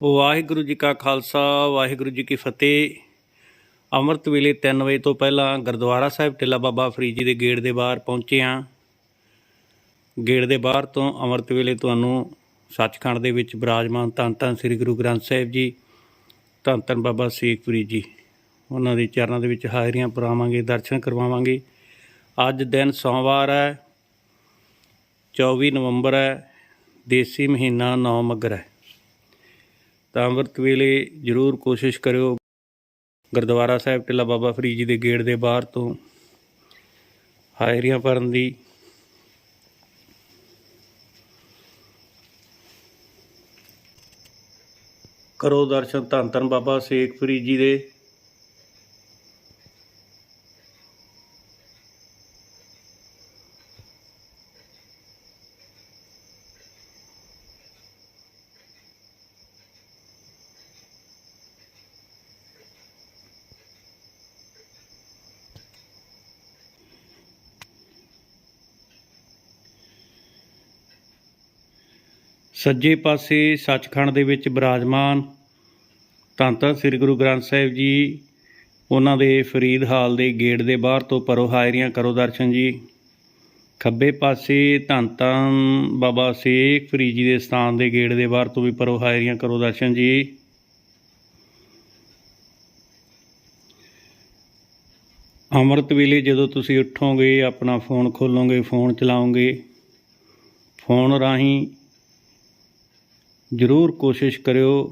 ਵਾਹਿਗੁਰੂ ਜੀ ਕਾ ਖਾਲਸਾ, ਵਾਹਿਗੁਰੂ ਜੀ ਕੀ ਫਤਿਹ। ਅੰਮ੍ਰਿਤ ਵੇਲੇ 3 ਵਜੇ ਤੋਂ ਪਹਿਲਾਂ ਗੁਰਦੁਆਰਾ ਸਾਹਿਬ ਟਿੱਲਾ ਬਾਬਾ ਫਰੀਦ ਜੀ ਦੇ ਗੇਟ ਦੇ ਬਾਹਰ ਪਹੁੰਚੇ ਹਾਂ। ਗੇਟ ਦੇ ਬਾਹਰ ਤੋਂ ਅੰਮ੍ਰਿਤ ਵੇਲੇ ਤੁਹਾਨੂੰ ਸੱਚਖੰਡ ਦੇ ਵਿੱਚ ਬਿਰਾਜਮਾਨ ਧੰਨ ਧੰਨ ਸ੍ਰੀ ਗੁਰੂ ਗ੍ਰੰਥ ਸਾਹਿਬ ਜੀ, ਧੰਨ ਧੰਨ ਬਾਬਾ ਸੇਖ ਫਰੀਦ ਜੀ, ਉਹਨਾਂ ਦੇ ਚਰਨਾਂ ਦੇ ਵਿੱਚ ਹਾਜ਼ਰੀਆਂ ਪੁਰਾਵਾਂਗੇ ਦਰਸ਼ਨ ਕਰਵਾਵਾਂਗੇ। ਅੱਜ ਦਿਨ ਸੋਮਵਾਰ ਹੈ 24 ਨਵੰਬਰ ਹੈ, ਦੇਸੀ ਮਹੀਨਾ 9 ਮਗਰ ਹੈ। ਤਾਂ ਅੰਮ੍ਰਿਤ ਵੇਲੇ ਜ਼ਰੂਰ ਕੋਸ਼ਿਸ਼ ਕਰਿਓ। ਗੁਰਦੁਆਰਾ ਸਾਹਿਬ ਟਿੱਲਾ ਬਾਬਾ ਫਰੀਦ ਜੀ ਦੇ ਗੇਟ ਦੇ ਬਾਹਰ ਤੋਂ ਹਾਜ਼ਰੀਆਂ ਭਰਨ ਦੀ ਕਰੋ ਦਰਸ਼ਨ ਧੰਨ ਧੰਨ ਬਾਬਾ ਸੇਖ ਫਰੀਦ ਜੀ ਦੇ ਸੱਜੇ ਪਾਸੇ ਸੱਚਖੰਡ ਦੇ ਵਿੱਚ ਬਿਰਾਜਮਾਨ ਧੰਨ ਧੰਨ ਸ੍ਰੀ ਗੁਰੂ ਗ੍ਰੰਥ ਸਾਹਿਬ ਜੀ, ਉਹਨਾਂ ਦੇ ਫਰੀਦ ਹਾਲ ਦੇ ਗੇਟ ਦੇ ਬਾਹਰ ਤੋਂ ਪਰੋ ਹਾਜ਼ਰੀਆਂ ਕਰੋ ਦਰਸ਼ਨ ਜੀ। ਖੱਬੇ ਪਾਸੇ ਧੰਨ ਧੰਨ ਬਾਬਾ ਸੇਖ ਫਰੀਦ ਜੀ ਦੇ ਸਥਾਨ ਦੇ ਗੇਟ ਦੇ ਬਾਹਰ ਤੋਂ ਵੀ ਪਰੋ ਹਾਜ਼ਰੀਆਂ ਕਰੋ ਦਰਸ਼ਨ ਜੀ। ਅੰਮ੍ਰਿਤ ਵੇਲੇ ਜਦੋਂ ਤੁਸੀਂ ਉੱਠੋਗੇ, ਆਪਣਾ ਫੋਨ ਖੋਲੋਗੇ, ਫੋਨ ਚਲਾਓਗੇ, ਫੋਨ ਰਾਹੀਂ ਜ਼ਰੂਰ ਕੋਸ਼ਿਸ਼ ਕਰਿਓ।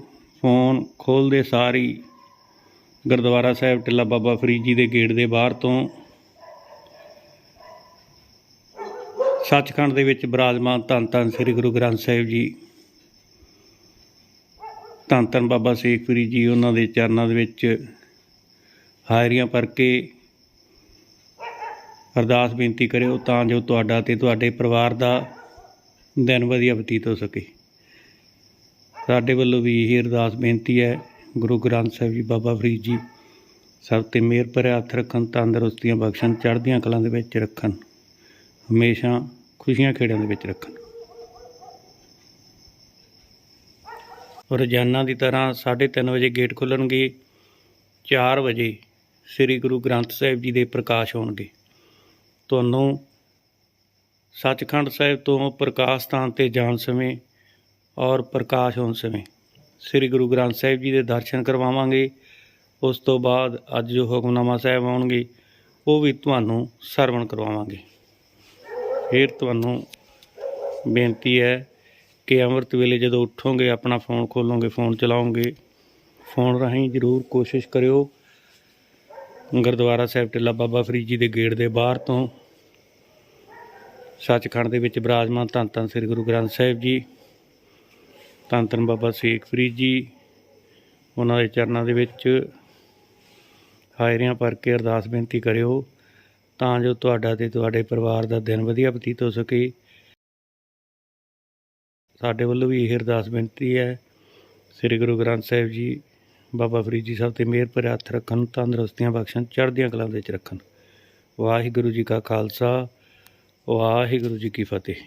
ਫੋਨ ਖੋਲ੍ਹਦੇ ਸਾਰੀ ਗੁਰਦੁਆਰਾ ਸਾਹਿਬ ਟਿੱਲਾ ਬਾਬਾ ਫਰੀਦ ਜੀ ਦੇ ਗੇਟ ਦੇ ਬਾਹਰ ਤੋਂ ਸੱਚਖੰਡ ਦੇ ਵਿੱਚ ਬਿਰਾਜਮਾਨ ਧੰਨ ਧੰਨ ਸ੍ਰੀ ਗੁਰੂ ਗ੍ਰੰਥ ਸਾਹਿਬ ਜੀ, ਧੰਨ ਧੰਨ ਬਾਬਾ ਸੇਖ ਫਰੀਦ ਜੀ ਉਹਨਾਂ ਦੇ ਚਰਨਾਂ ਦੇ ਵਿੱਚ ਹਾਜ਼ਰੀਆਂ ਭਰ ਕੇ ਅਰਦਾਸ ਬੇਨਤੀ ਕਰਿਓ ਤਾਂ ਜੋ ਤੁਹਾਡਾ ਤੇ ਤੁਹਾਡੇ ਪਰਿਵਾਰ ਦਾ ਦਿਨ ਵਧੀਆ ਬਤੀਤ ਹੋ ਸਕੇ। ਸਾਡੇ ਵੱਲੋਂ ਵੀ ਇਹ ਅਰਦਾਸ ਬੇਨਤੀ ਹੈ, ਗੁਰੂ ਗ੍ਰੰਥ ਸਾਹਿਬ ਜੀ, ਬਾਬਾ ਫਰੀਦ ਜੀ, ਸਭ ਤੇ ਮਿਹਰ ਭਰਿਆ ਹੱਥ ਰੱਖਣ, ਤੰਦਰੁਸਤੀਆਂ ਬਖਸ਼ਣ, ਚੜ੍ਹਦੀਆਂ ਕਲਾਂ ਦੇ ਵਿੱਚ ਰੱਖਣ, ਹਮੇਸ਼ਾ ਖੁਸ਼ੀਆਂ ਖੇੜਿਆਂ ਦੇ ਵਿੱਚ ਰੱਖਣ। ਰੋਜ਼ਾਨਾ ਦੀ ਤਰ੍ਹਾਂ 3:30 ਵਜੇ ਗੇਟ ਖੁੱਲਣਗੇ 4 ਵਜੇ ਸ੍ਰੀ ਗੁਰੂ ਗ੍ਰੰਥ ਸਾਹਿਬ ਜੀ ਦੇ ਪ੍ਰਕਾਸ਼ ਹੋਣਗੇ। ਤੁਹਾਨੂੰ ਸੱਚਖੰਡ ਸਾਹਿਬ ਤੋਂ ਪ੍ਰਕਾਸ਼ ਸਥਾਨ ਤੇ ਜਾਣ ਸਮੇਂ ਔਰ ਪ੍ਰਕਾਸ਼ ਹੋਣ ਸਮੇਂ। ਸ੍ਰੀ ਗੁਰੂ ਗ੍ਰੰਥ ਸਾਹਿਬ ਜੀ ਦੇ ਦਰਸ਼ਨ ਕਰਵਾਵਾਂਗੇ। ਉਸ ਤੋਂ ਬਾਅਦ ਅੱਜ ਜੋ ਹੁਕਮਨਾਮਾ ਸਾਹਿਬ ਆਉਣਗੇ, ਉਹ ਵੀ ਤੁਹਾਨੂੰ ਸਰਵਣ ਕਰਵਾਵਾਂਗੇ। ਫਿਰ ਤੁਹਾਨੂੰ ਬੇਨਤੀ ਹੈ ਕਿ ਅੰਮ੍ਰਿਤ ਵੇਲੇ ਜਦੋਂ ਉੱਠੋਗੇ, ਆਪਣਾ ਫੋਨ ਖੋਲੋਗੇ, ਫੋਨ ਚਲਾਓਗੇ, ਫੋਨ ਰਾਹੀਂ ਜ਼ਰੂਰ ਕੋਸ਼ਿਸ਼ ਕਰਿਓ। ਗੁਰਦੁਆਰਾ ਸਾਹਿਬ ਟਿੱਲਾ ਬਾਬਾ ਫਰੀਦ ਜੀ ਦੇ ਗੇਟ ਦੇ ਬਾਹਰ ਤੋਂ ਸੱਚਖੰਡ ਦੇ ਵਿੱਚ ਬਿਰਾਜਮਾਨ ਧੰਨ ਧੰਨ ਸ੍ਰੀ ਗੁਰੂ ਗ੍ਰੰਥ ਸਾਹਿਬ ਜੀ। ਧੰਨ ਧੰਨ ਬਾਬਾ ਸੇਖ ਫਰੀਦ ਜੀ, ਉਹਨਾਂ ਦੇ ਚਰਨਾਂ ਦੇ ਵਿੱਚ ਹਾਜ਼ਰੀਆਂ ਭਰ ਕੇ ਅਰਦਾਸ ਬੇਨਤੀ ਕਰਿਓ, ਤਾਂ ਜੋ ਤੁਹਾਡਾ ਤੇ ਤੁਹਾਡੇ ਪਰਿਵਾਰ ਦਾ ਦਿਨ ਵਧੀਆ ਬਤੀਤ ਹੋ ਸਕੇ। ਸਾਡੇ ਵੱਲੋਂ ਵੀ ਇਹ ਅਰਦਾਸ ਬੇਨਤੀ ਹੈ, ਸ੍ਰੀ ਗੁਰੂ ਗ੍ਰੰਥ ਸਾਹਿਬ ਜੀ, ਬਾਬਾ ਫਰੀਦ ਜੀ ਸਾਹਿਬ ਤੇ ਮਿਹਰ ਭਰਿਆ ਹੱਥ ਰੱਖਣ, ਤੰਦਰੁਸਤੀਆਂ ਬਖਸ਼ਣ, ਚੜ੍ਹਦੀਆਂ ਕਲਾਂ ਵਿੱਚ ਰੱਖਣ। ਵਾਹਿਗੁਰੂ ਜੀ ਕਾ ਖਾਲਸਾ, ਵਾਹਿਗੁਰੂ ਜੀ ਕੀ ਫਤਿਹ।